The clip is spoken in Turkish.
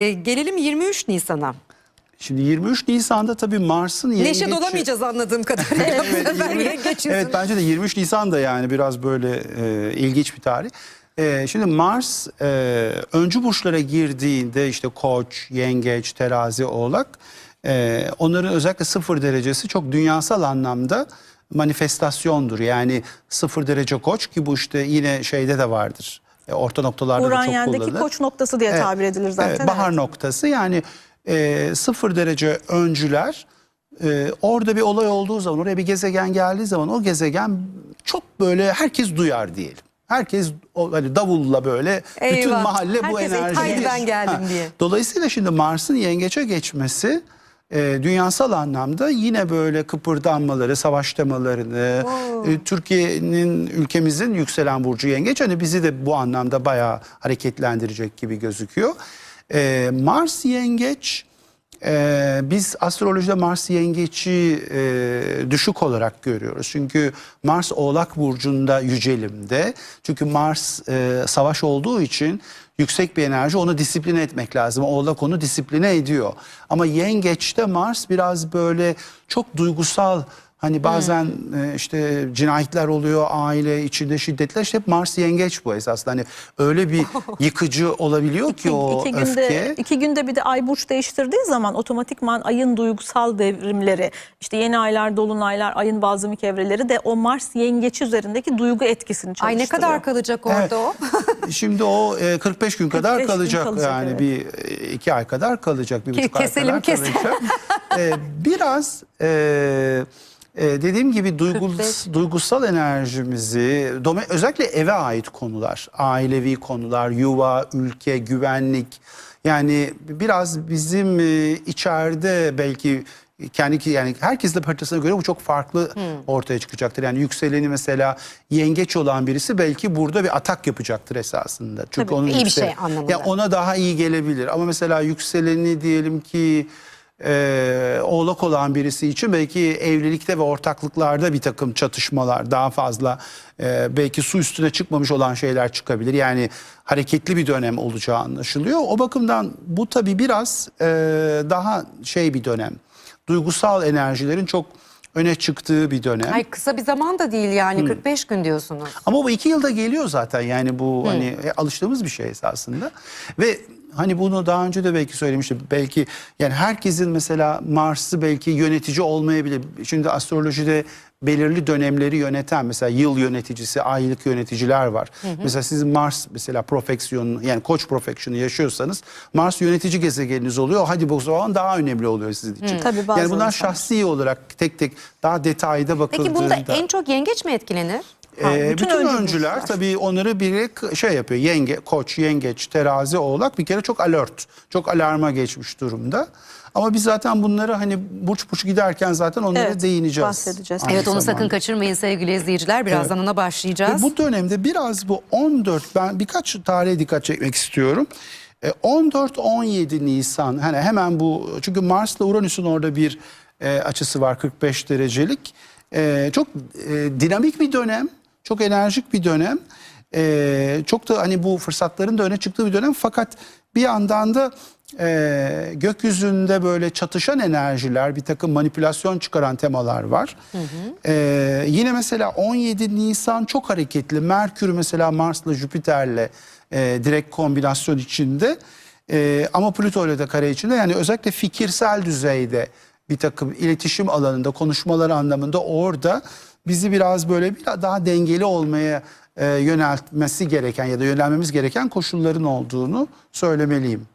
E, gelelim 23 Nisan'a. Şimdi 23 Nisan'da tabii Mars'ın yengeç... Neşet olamayacağız anladığım kadarıyla. Yengeç yüzünden. Evet bence de 23 Nisan da yani biraz böyle e, ilginç bir tarih. E, şimdi Mars e, öncü burçlara girdiğinde işte Koç, Yengeç, Terazi, Oğlak e, onların özellikle sıfır derecesi çok dünyasal anlamda manifestasyondur. Yani sıfır derece Koç ki bu işte yine şeyde de vardır. E, orta noktalarda da çok kullanılır. koç noktası diye Evet. tabir edilir zaten. Evet, bahar evet. noktası yani e, sıfır derece öncüler e, orada bir olay olduğu zaman oraya bir gezegen geldiği zaman o gezegen çok böyle herkes duyar diyelim. Herkes hani davulla böyle bütün Eyvah. mahalle bu Herkes, enerjiyi. "Haydi ben geldim" diye. Dolayısıyla şimdi Mars'ın yengeçe geçmesi e, dünyasal anlamda yine böyle kıpırdanmaları, savaşlamalarını, e, Türkiye'nin ülkemizin yükselen burcu yengeç hani bizi de bu anlamda bayağı hareketlendirecek gibi gözüküyor. E, Mars yengeç e, biz astrolojide Mars yengeçi e, düşük olarak görüyoruz. Çünkü Mars Oğlak Burcu'nda yücelimde. Çünkü Mars e, savaş olduğu için yüksek bir enerji onu disipline etmek lazım. Oğlak onu disipline ediyor. Ama yengeçte Mars biraz böyle çok duygusal Hani bazen e, işte cinayetler oluyor, aile içinde şiddetler. İşte hep Mars yengeç bu esasında. Hani öyle bir yıkıcı olabiliyor ki o iki günde, öfke. iki günde bir de ay burç değiştirdiği zaman otomatikman ayın duygusal devrimleri, işte yeni aylar, dolunaylar, ayın bazı evreleri de o Mars yengeç üzerindeki duygu etkisini Ay ne çalıştırıyor. kadar kalacak orada Evet. o? Şimdi o e, 45 gün kadar 45 gün kalacak, kalacak, yani evet. bir e, iki ay kadar kalacak bir buçuk ay keselim, kadar keselim. kalacak. E, biraz e, e, dediğim gibi duygus, 45. duygusal enerjimizi dome- özellikle eve ait konular, ailevi konular, yuva, ülke, güvenlik yani biraz bizim e, içeride belki kendi yani herkesin haritasına göre bu çok farklı Hmm. ortaya çıkacaktır. Yani yükseleni mesela yengeç olan birisi belki burada bir atak yapacaktır esasında. Çünkü Tabii, onun iyi bir yüksel- şey anlamında. Ya ona daha iyi gelebilir. Ama mesela yükseleni diyelim ki e, oğlak olan birisi için belki evlilikte ve ortaklıklarda bir takım çatışmalar daha fazla e, belki su üstüne çıkmamış olan şeyler çıkabilir. Yani hareketli bir dönem olacağı anlaşılıyor. O bakımdan bu tabii biraz e, daha şey bir dönem. Duygusal enerjilerin çok öne çıktığı bir dönem. Ay kısa bir zaman da değil yani 45 gün diyorsunuz. Ama bu iki yılda geliyor zaten yani bu hani e, alıştığımız bir şey esasında. Ve hani bunu daha önce de belki söylemiştim. Belki yani herkesin mesela Mars'ı belki yönetici olmayabilir. Şimdi astrolojide belirli dönemleri yöneten mesela yıl yöneticisi, aylık yöneticiler var. Mesela sizin Mars mesela profeksiyonu yani koç profeksiyonu yaşıyorsanız Mars yönetici gezegeniniz oluyor. Hadi bu zaman daha önemli oluyor sizin için. Tabii bazı yani bunlar insanlar. şahsi olarak tek tek daha detayda bakıldığında. Peki bunda en çok yengeç mi etkilenir? Ha, Ee, bütün bütün, öncü öncüler tabii onları biri şey yapıyor. Yenge, koç, yengeç, terazi, oğlak bir kere çok alert. Çok alarma geçmiş durumda. Ama biz zaten bunları hani burç burç giderken zaten onlara Evet, değineceğiz. bahsedeceğiz. aynı Evet onu sakın kaçırmayın sevgili izleyiciler. Birazdan ona Ve başlayacağız. bu dönemde biraz bu 14 ben birkaç tarihe dikkat çekmek istiyorum. E, 14-17 Nisan hani hemen bu çünkü Mars'la Uranüs'ün orada bir e, açısı var 45 derecelik. E, çok e, dinamik bir dönem, çok enerjik bir dönem. E, çok da hani bu fırsatların da öne çıktığı bir dönem fakat bir yandan da e, gökyüzünde böyle çatışan enerjiler, bir takım manipülasyon çıkaran temalar var. E, yine mesela 17 Nisan çok hareketli. Merkür mesela Mars'la Jüpiter'le e, direkt kombinasyon içinde. E, ama Plüto ile de kare içinde. Yani özellikle fikirsel düzeyde bir takım iletişim alanında, konuşmalar anlamında orada bizi biraz böyle biraz daha dengeli olmaya e, yöneltmesi gereken ya da yönelmemiz gereken koşulların olduğunu söylemeliyim.